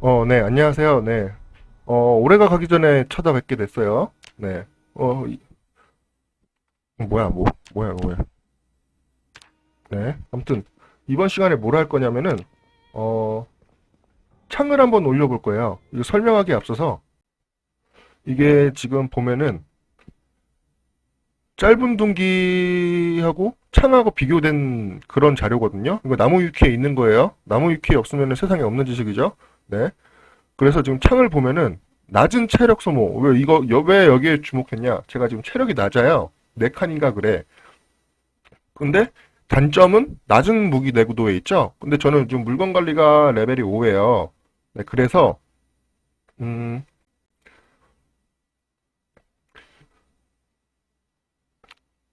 어, 네, 안녕하세요. 네. 어, 올해가 가기 전에 찾아뵙게 됐어요. 네. 어, 이- 어, 뭐야, 뭐, 뭐야, 뭐야. 네. 아무튼, 이번 시간에 뭘 할 거냐면은, 어, 창을 한번 올려볼 거예요. 이거 설명하기에 앞서서, 이게 지금 보면은, 짧은 둥기하고 창하고 비교된 그런 자료거든요. 이거 나무 위키에 있는 거예요. 나무 위키에 없으면 세상에 없는 지식이죠. 네. 그래서 지금 창을 보면은 낮은 체력 소모. 왜 이거 여- 왜 여기에 주목했냐? 제가 지금 체력이 낮아요. 네 칸인가 그래. 근데 단점은 낮은 무기 내구도에 있죠. 근데 저는 지금 물건 관리가 레벨이 5예요. 네, 그래서 음,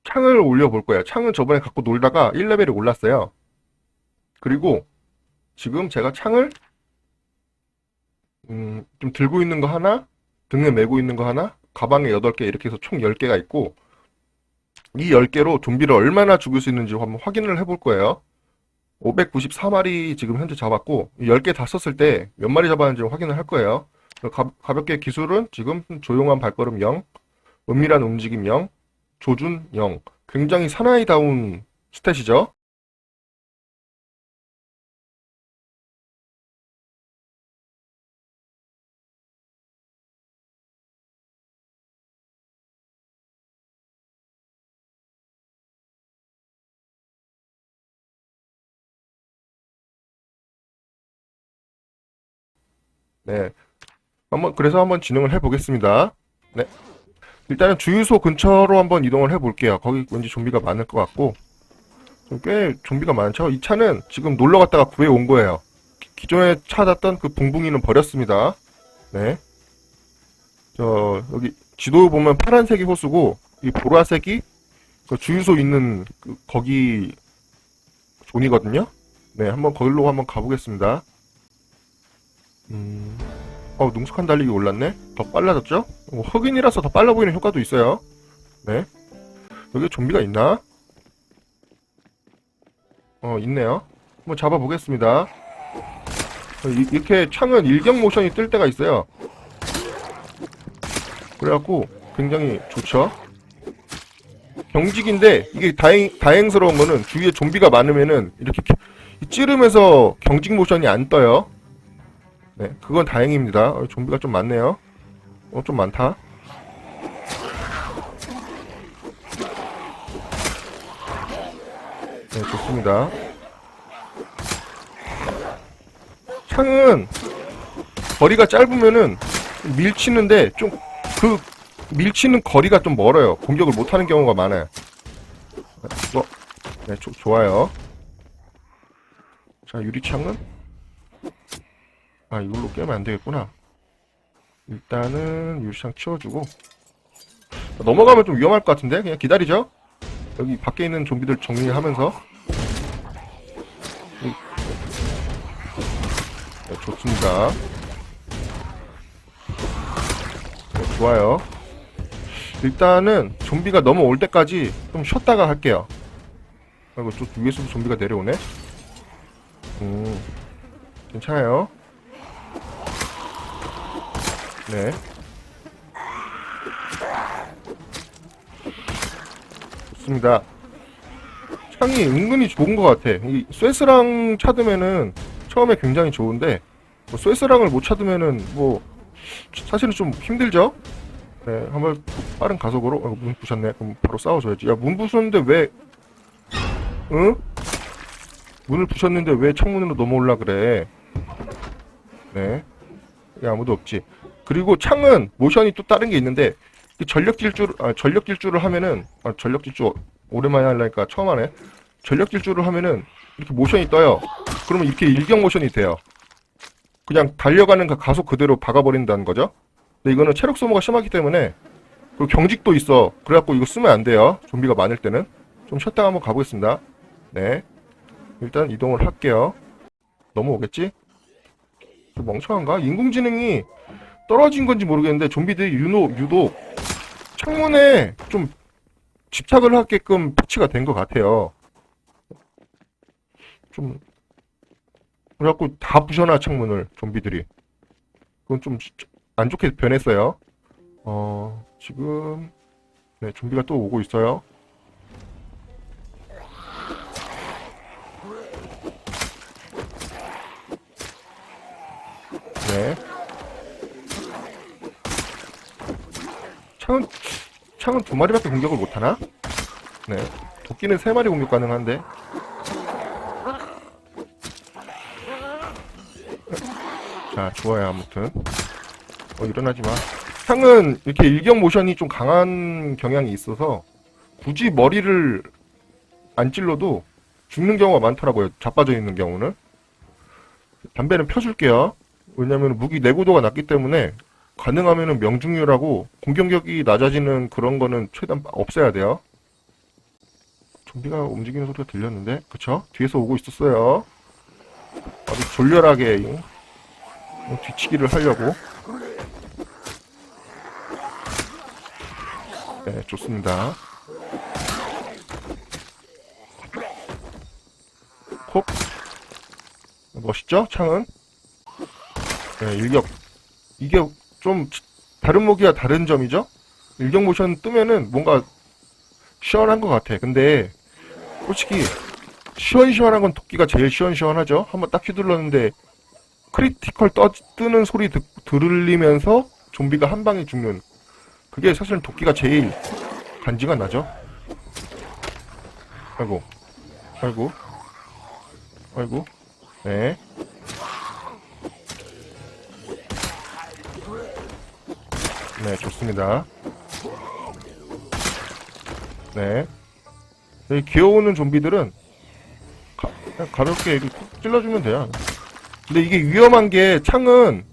창을 올려볼 거예요. 창은 저번에 갖고 놀다가 1레벨이 올랐어요. 그리고 지금 제가 창을 음, 좀 들고 있는 거 하나, 등에 메고 있는 거 하나, 가방에 8개 이렇게 해서 총 10개가 있고 이 10개로 좀비를 얼마나 죽일 수 있는지 한번 확인을 해볼 거예요. 594마리 지금 현재 잡았고 10개 다 썼을 때 몇 마리 잡았는지 확인을 할 거예요. 가, 가볍게 기술은 지금 조용한 발걸음 0, 은밀한 움직임 0, 조준 0. 굉장히 사나이다운 스탯이죠. 네. 한번, 그래서 한번 진행을 해보겠습니다. 네. 일단은 주유소 근처로 한번 이동을 해볼게요. 거기 왠지 좀비가 많을 것 같고. 좀꽤 좀비가 많죠? 이 차는 지금 놀러 갔다가 구해 온 거예요. 기- 기존에 찾았던 그 붕붕이는 버렸습니다. 네. 저, 여기 지도 보면 파란색이 호수고, 이 보라색이 그 주유소 있는 그 거기 존이거든요? 네, 한번 거기로 한번 가보겠습니다. 음, 어, 능숙한 달리기 올랐네? 더 빨라졌죠? 어, 흑인이라서 더 빨라 보이는 효과도 있어요. 네. 여기 좀비가 있나? 어, 있네요. 한번 잡아보겠습니다. 어, 이- 이렇게 창은 일경 모션이 뜰 때가 있어요. 그래갖고 굉장히 좋죠. 경직인데 이게 다행, 다행스러운 거는 주위에 좀비가 많으면은 이렇게 기- 찌르면서 경직 모션이 안 떠요. 네, 그건 다행입니다. 어, 좀비가 좀 많네요. 어, 좀 많다. 네, 좋습니다. 창은 거리가 짧으면은 밀치는데 좀 그 밀치는 거리가 좀 멀어요. 공격을 못하는 경우가 많아요. 네, 어, 네, 조- 좋아요. 자, 유리창은 아, 이걸로 깨면 안 되겠구나. 일단은 유리창 치워주고 넘어가면 좀 위험할 것 같은데 그냥 기다리죠. 여기 밖에 있는 좀비들 정리하면서 네, 좋습니다. 네, 좋아요. 일단은 좀비가 넘어올 때까지 좀 쉬었다가 할게요. 아이고 저 위에서도 좀비가 내려오네. 음, 괜찮아요. 네. 좋습니다. 창이 은근히 좋은 것 같아. 이 쇠스랑 찾으면은 처음에 굉장히 좋은데 뭐 쇠스랑을 못 찾으면은 뭐 사실은 좀 힘들죠. 네, 한번 빠른 가속으로 어, 문 부셨네. 그럼 바로 싸워줘야지. 야, 문 부셨는데 왜? 응? 문을 부셨는데 왜 창문으로 넘어올라 그래? 네. 여기 아무도 없지. 그리고 창은 모션이 또 다른 게 있는데 그 전력 질주 아, 전력 질주를 하면은 아, 전력 질주 오랜만에 하려니까 처음 하네. 전력 질주를 하면은 이렇게 모션이 떠요. 그러면 이렇게 일경 모션이 돼요. 그냥 달려가는 그 가속 그대로 박아버린다는 거죠. 근데 이거는 체력 소모가 심하기 때문에 그리고 경직도 있어. 그래갖고 이거 쓰면 안 돼요. 좀비가 많을 때는 좀 쉬었다가 한번 가보겠습니다. 네. 일단 이동을 할게요. 넘어오겠지? 좀 멍청한가? 인공지능이 떨어진 건지 모르겠는데 좀비들이 유독, 유독 창문에 좀 집착을 하게끔 배치가 된 것 같아요. 좀 그래갖고 다 부셔놔 창문을 좀비들이 그건 좀 안 좋게 변했어요. 어, 지금, 네, 좀비가 또 오고 있어요. 네. 창은, 창은 두 마리밖에 공격을 못 하나? 네. 도끼는 세 마리 공격 가능한데. 자, 좋아요, 아무튼. 어, 일어나지 마. 창은 이렇게 일격 모션이 좀 강한 경향이 있어서 굳이 머리를 안 찔러도 죽는 경우가 많더라고요. 자빠져 있는 경우는. 담배는 펴줄게요. 왜냐면 무기 내구도가 낮기 때문에 가능하면은 명중률하고 공격력이 낮아지는 그런 거는 최대한 없애야 돼요. 좀비가 움직이는 소리가 들렸는데, 그쵸? 뒤에서 오고 있었어요. 아주 졸렬하게 어, 뒤치기를 하려고. 네, 좋습니다. 콕. 멋있죠? 창은? 네, 일격. 이게 좀 다른 무기와 다른 점이죠? 일격 모션 뜨면은 뭔가 시원한 것 같아. 근데 솔직히 시원시원한 건 도끼가 제일 시원시원하죠? 한번 딱 휘둘렀는데 크리티컬 떠, 뜨는 소리 듣, 들으면서 좀비가 한 방에 죽는 그게 사실은 도끼가 제일 간지가 나죠? 아이고 아이고 아이고 네 네, 좋습니다. 네. 여기 기어오는 좀비들은 가, 그냥 가볍게 이렇게 콕 찔러주면 돼요. 근데 이게 위험한 게 창은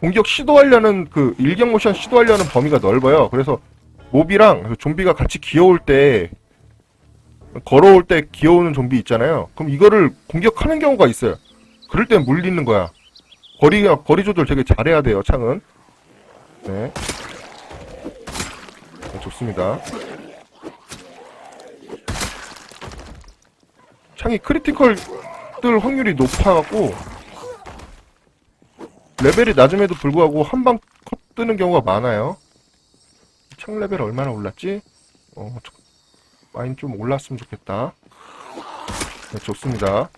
공격 시도하려는 그 일격 모션 시도하려는 범위가 넓어요. 그래서 몹이랑 그 좀비가 같이 기어올 때 걸어올 때 기어오는 좀비 있잖아요. 그럼 이거를 공격하는 경우가 있어요. 그럴 땐 물리는 거야. 거리가 거리 조절 되게 잘해야 돼요. 창은. 네. 네, 좋습니다. 창이 크리티컬 뜰 확률이 높아갖고 레벨이 낮음에도 불구하고 한방 컷 뜨는 경우가 많아요. 창 레벨 얼마나 올랐지? 어, 저- 많이 좀 올랐으면 좋겠다. 네, 좋습니다.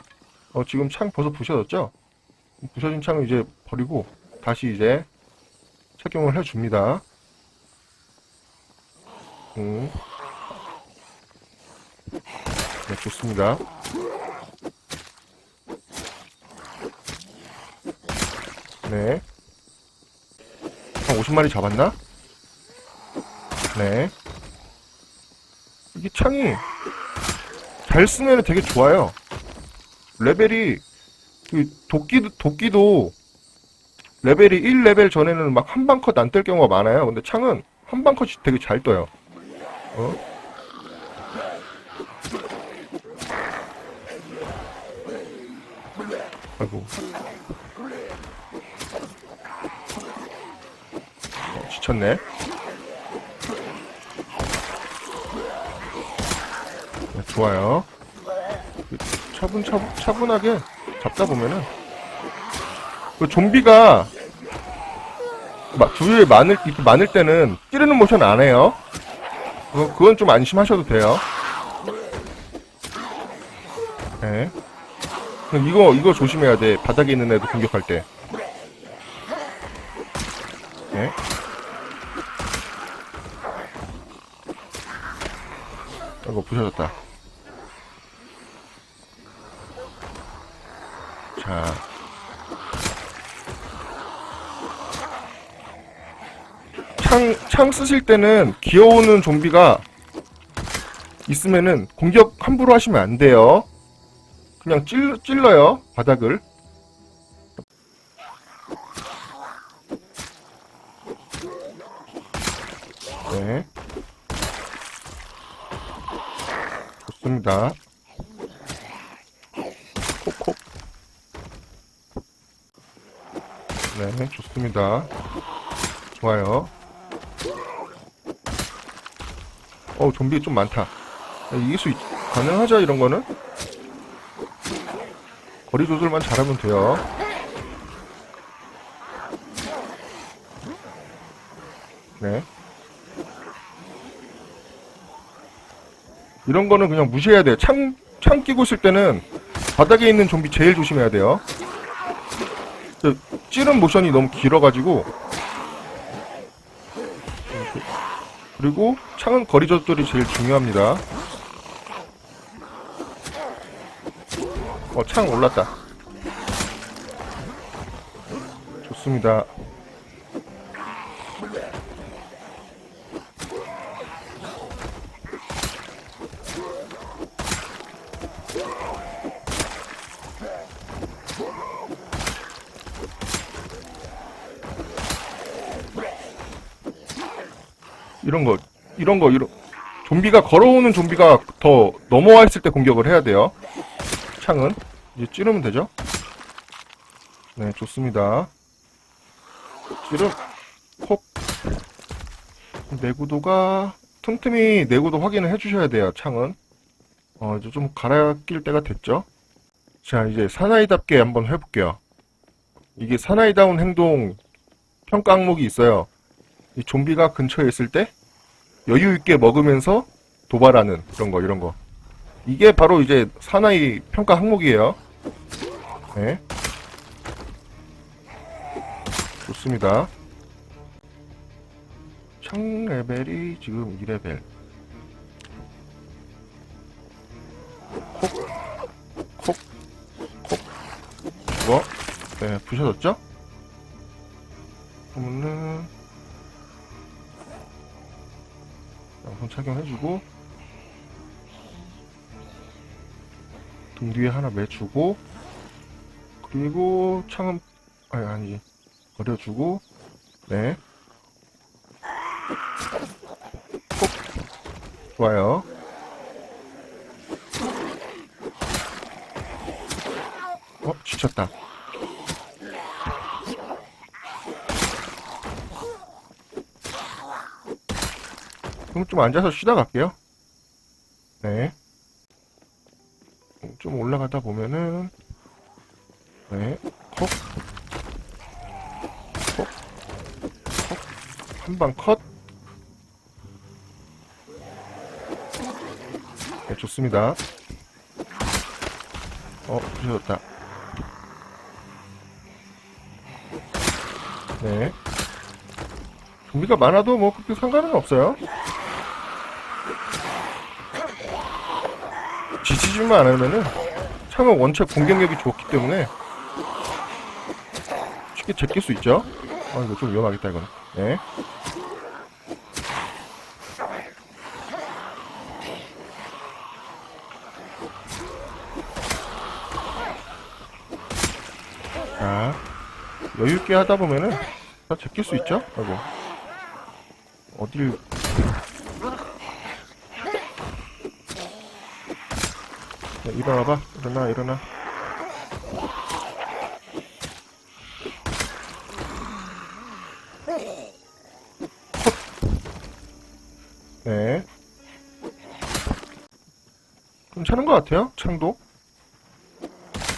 어, 지금 창 벌써 부셔졌죠? 부셔진 창을 이제 버리고 다시 이제 착용을 해줍니다. 음. 네, 좋습니다. 네. 한 50마리 잡았나? 네. 이게 창이 잘 쓰면 되게 좋아요. 레벨이 그 도끼도 도끼도 레벨이 1레벨 전에는 막 한 방 컷 안 뜰 경우가 많아요. 근데 창은 한 방 컷이 되게 잘 떠요. 어? 아이고. 어, 지쳤네. 네, 좋아요. 그 차분 차분, 차분하게 잡다 보면은, 그 좀비가, 막 주위에 많을, 이렇게 많을 때는 찌르는 모션 안 해요. 그거, 그건 좀 안심하셔도 돼요. 네. 그럼 이거, 이거 조심해야 돼. 바닥에 있는 애도 공격할 때. 네. 이거 부셔졌다. 자. 창, 창 쓰실 때는 기어오는 좀비가 있으면은 공격 함부로 하시면 안 돼요. 그냥 찔, 찔러요, 바닥을. 네. 좋습니다. 콕콕. 네, 좋습니다. 좋아요. 어우 좀비 좀 많다. 야, 이길 수 있... 가능하죠 이런 거는? 거리 조절만 잘하면 돼요. 네. 이런 거는 그냥 무시해야 돼요. 창, 창 끼고 있을 때는 바닥에 있는 좀비 제일 조심해야 돼요. 그, 찌른 모션이 너무 길어가지고 그리고 창은 거리 조절이 제일 중요합니다. 어, 창 올랐다. 좋습니다. 이런 거, 이런 거, 이런, 좀비가 걸어오는 좀비가 더 넘어와 있을 때 공격을 해야 돼요. 창은. 이제 찌르면 되죠? 네, 좋습니다. 찌름, 콕. 내구도가, 틈틈이 내구도 확인을 해주셔야 돼요, 창은. 어, 이제 좀 갈아 낄 때가 됐죠? 자, 이제 사나이답게 한번 해볼게요. 이게 사나이다운 행동 평가 항목이 있어요. 이 좀비가 근처에 있을 때 여유 있게 먹으면서 도발하는 그런 거 이런 거 이게 바로 이제 사나이 평가 항목이에요. 네. 좋습니다. 창 레벨이 지금 2레벨. 콕, 콕, 콕. 이거, 네, 부셔졌죠? 그러면은, 양손 착용해주고, 등 뒤에 하나 매주고, 그리고 창은, 아니, 아니지. 버려주고, 네. 콕. 좋아요. 어, 지쳤다. 그럼 좀 앉아서 쉬다 갈게요. 네. 좀 올라가다 보면은, 네, 콕, 콕, 콕, 한 방 컷. 네, 좋습니다. 어, 부셔졌다. 네. 좀비가 많아도 뭐 그렇게 상관은 없어요. 지치지만 않으면은 창은 원체 공격력이 좋기 때문에 쉽게 제낄 수 있죠. 아 이거 좀 위험하겠다 이거는. 네. 자 여유 있게 하다 보면은 다 제낄 수 있죠. 아이고 어딜 야, 일어나봐. 일어나, 일어나. 네. 괜찮은 것 같아요, 창도.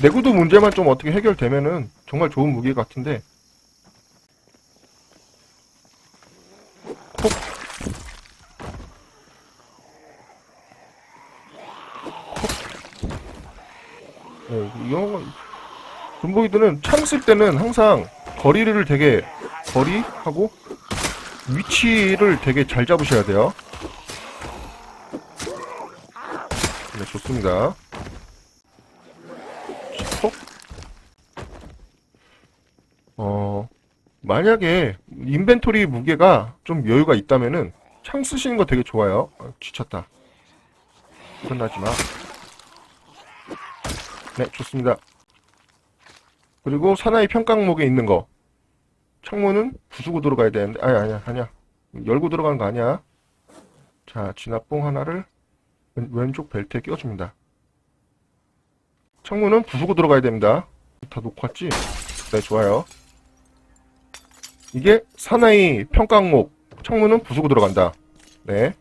내구도 문제만 좀 어떻게 해결되면은 정말 좋은 무기 같은데. 건 존보기들은 창쓸 때는 항상 거리를 되게 거리하고 위치를 되게 잘 잡으셔야 돼요. 네, 좋습니다. 톡. 어, 만약에 인벤토리 무게가 좀 여유가 있다면은 창 쓰시는 거 되게 좋아요. 아, 지쳤다. 일어나지 마. 네, 좋습니다. 그리고 사나이 평강목에 있는 거. 창문은 부수고 들어가야 되는데, 아니, 아니야, 아니야. 열고 들어가는 거 아니야. 자, 진압봉 하나를 왼, 왼쪽 벨트에 끼워줍니다. 창문은 부수고 들어가야 됩니다. 다 놓고 왔지? 네, 좋아요. 이게 사나이 평강목. 창문은 부수고 들어간다. 네.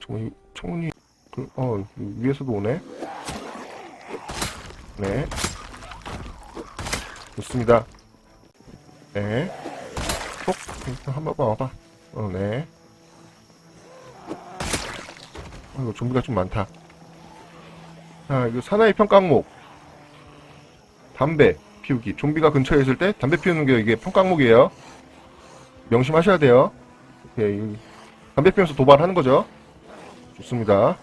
창문이, 창문이, 그, 어, 위에서도 오네. 네. 좋습니다. 네. 톡. 톡. 한번 와봐. 어, 네. 어, 이거 좀비가 좀 많다. 자, 이거 사나이 평강목. 담배 피우기. 좀비가 근처에 있을 때 담배 피우는 게 이게 평강목이에요. 명심하셔야 돼요. 오케이. 담배 피우면서 도발하는 거죠. 좋습니다.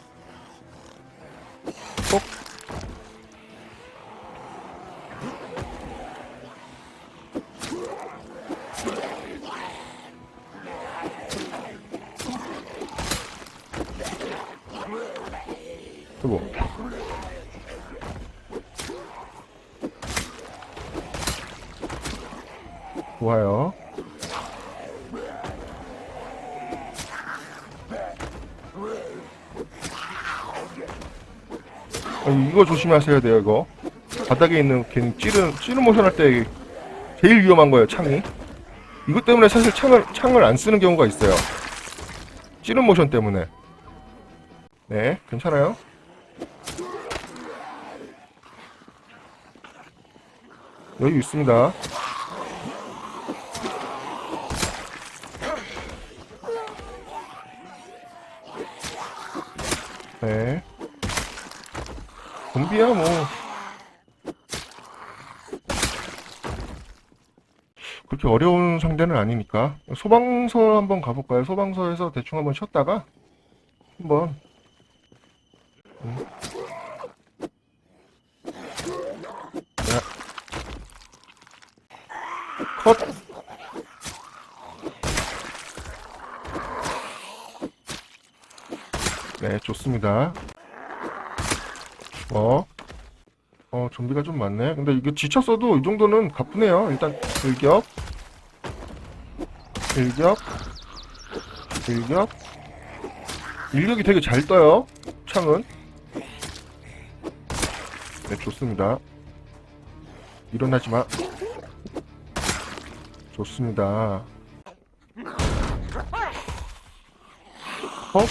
이거 조심하셔야 돼요, 이거. 바닥에 있는 괜히 찌른, 찌른 모션 할 때 제일 위험한 거예요, 창이. 이것 때문에 사실 창을, 창을 안 쓰는 경우가 있어요. 찌른 모션 때문에. 네, 괜찮아요. 여유 있습니다. 네. 좀비야 뭐. 그렇게 어려운 상대는 아니니까. 소방서 한번 가볼까요? 소방서에서 대충 한번 쉬었다가 한번 음. 자. 컷. 네, 좋습니다. 어, 어, 좀비가 좀 많네. 근데 이게 지쳤어도 이 정도는 가뿐해요. 일단, 일격. 일격. 일격. 일격이 되게 잘 떠요. 창은. 네, 좋습니다. 일어나지 마. 좋습니다. 어? 어,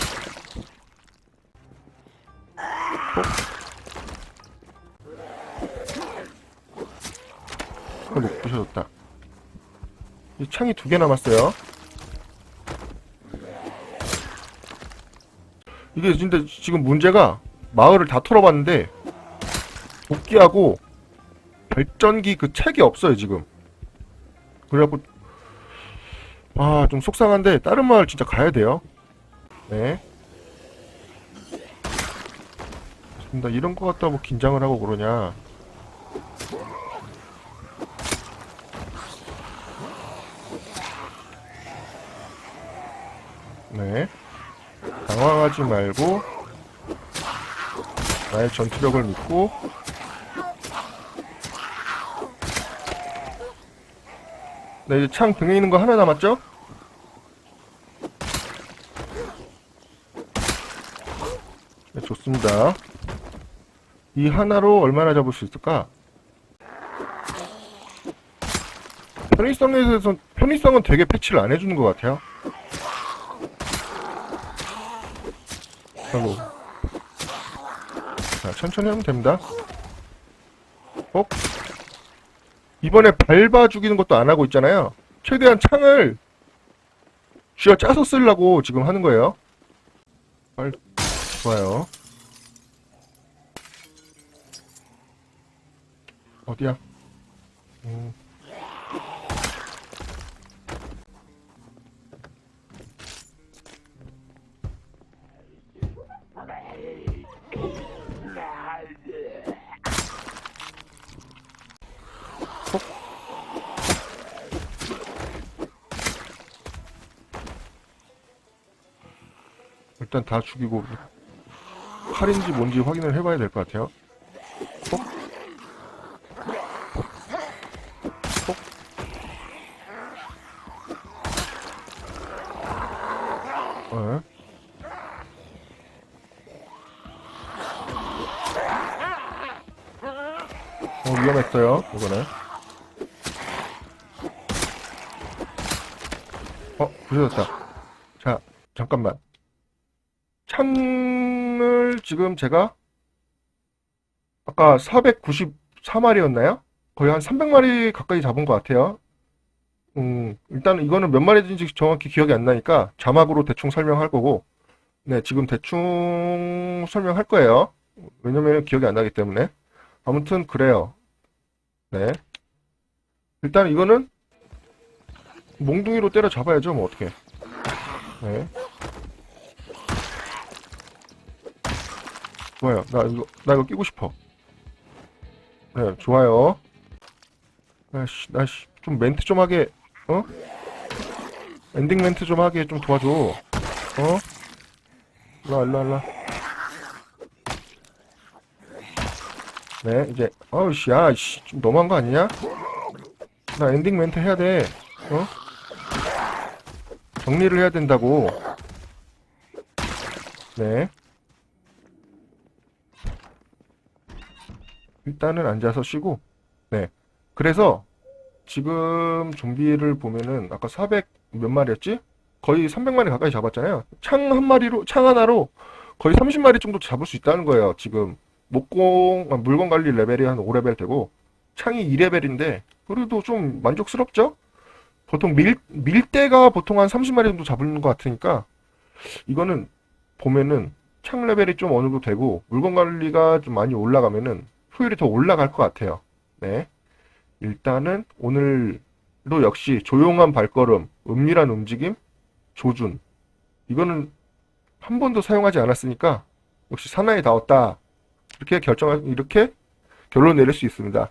창이 두 개 남았어요. 이게 근데 지금 문제가 마을을 다 털어봤는데 복귀하고 발전기 그 책이 없어요 지금. 그래갖고 아 좀 속상한데 다른 마을 진짜 가야 돼요. 네. 나 이런 거 갖다 뭐 긴장을 하고 그러냐. 네. 당황하지 말고 나의 전투력을 믿고 네, 이제 창 등에 있는 거 하나 남았죠? 네, 좋습니다. 이 하나로 얼마나 잡을 수 있을까? 편의성에 대해서 편의성은 되게 패치를 안 해주는 것 같아요. 아이고. 자, 천천히 하면 됩니다. 어? 이번에 밟아 죽이는 것도 안 하고 있잖아요. 최대한 창을 쥐어 짜서 쓰려고 지금 하는 거예요. 빨, 좋아요. 어디야? 음. 일단 다 죽이고 칼인지 뭔지 확인을 해봐야 될 것 같아요. 톡. 톡. 어. 어, 위험했어요, 이거는. 어, 부셔졌다. 자, 잠깐만. 지금 제가 아까 494마리였나요? 거의 한 300마리 가까이 잡은 것 같아요. 음, 일단 이거는 몇 마리인지 정확히 기억이 안 나니까 자막으로 대충 설명할 거고, 네, 지금 대충 설명할 거예요. 왜냐면 기억이 안 나기 때문에. 아무튼 그래요. 네. 일단 이거는 몽둥이로 때려 잡아야죠, 뭐 어떻게. 네. 좋아요. 나 이거 나 이거 끼고 싶어. 네, 좋아요. 아씨, 나씨 좀 멘트 좀 하게 어? 엔딩 멘트 좀 하게 좀 도와줘. 어? 일로와, 일로와, 일로와. 네, 이제, 아우씨, 야, 씨, 좀 너무한 거 아니냐? 나 엔딩 멘트 해야 돼. 어? 정리를 해야 된다고. 네. 일단은 앉아서 쉬고. 네. 그래서, 지금 좀비를 보면은 아까 400 몇 마리였지? 거의 300마리 가까이 잡았잖아요. 창 한 마리로 창 하나로 거의 30마리 정도 잡을 수 있다는 거예요. 지금 목공 아, 물건 관리 레벨이 한 5레벨 되고 창이 2레벨인데 그래도 좀 만족스럽죠? 보통 밀 밀대가 보통 한 30마리 정도 잡는 것 같으니까 이거는 보면은 창 레벨이 좀 어느 정도 되고 물건 관리가 좀 많이 올라가면은 효율이 더 올라갈 것 같아요. 네. 일단은 오늘도 역시 조용한 발걸음, 은밀한 움직임, 조준. 이거는 한 번도 사용하지 않았으니까 역시 사나이 다웠다. 이렇게 결정, 이렇게 결론 내릴 수 있습니다.